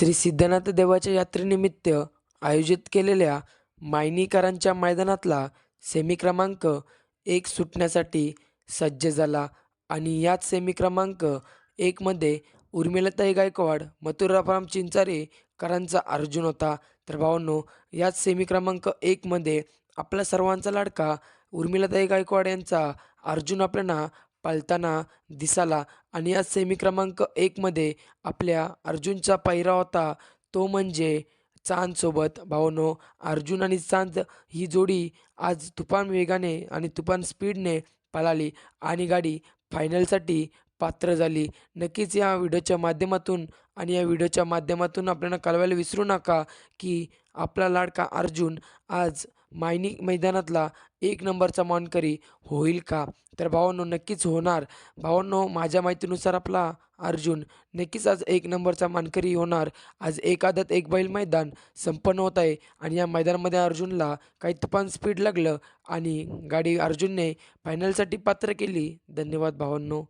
श्री सिद्धनाथ देवाच्या यात्रेनिमित्त आयोजित केलेल्या मायनीकरांच्या मैदानातला सेमी क्रमांक एक सुटण्यासाठी सज्ज झाला आणि याच सेमी क्रमांक एकमध्ये उर्मिलाताई गायकवाड मथुराराम चिंचारेकरांचा अर्जुन होता. तर भावांनो याच सेमी क्रमांक एकमध्ये आपला सर्वांचा लाडका उर्मिलाताई गायकवाड यांचा अर्जुन आपल्याला पाळताना दिसाला आणि या सेमी क्रमांक एकमध्ये आपल्या अर्जुनचा पहिरा होता. तो म्हणजे चांदसोबत भावनो अर्जुन आणि चांद ही जोडी आज तुफान वेगाने आणि तुफान स्पीडने पळाली आणि गाडी फायनलसाठी पात्र झाली. नक्कीच या व्हिडिओच्या माध्यमातून आणि या व्हिडिओच्या माध्यमातून आपल्याला कळवायला विसरू नका की आपला लाडका अर्जुन आज मायनी मैदानातला एक नंबरचा मानकरी होईल का? तर भावांनो नक्कीच होणार. भावांनो माझ्या माहितीनुसार आपला अर्जुन नक्कीच आज एक नंबरचा मानकरी होणार. आज एक आदत एक बैल मैदान संपन्न होत आहे आणि या मैदानामध्ये अर्जुनला काही तुफान स्पीड लागलं आणि गाडी अर्जुनने फायनलसाठी पात्र केली. धन्यवाद भावांनो.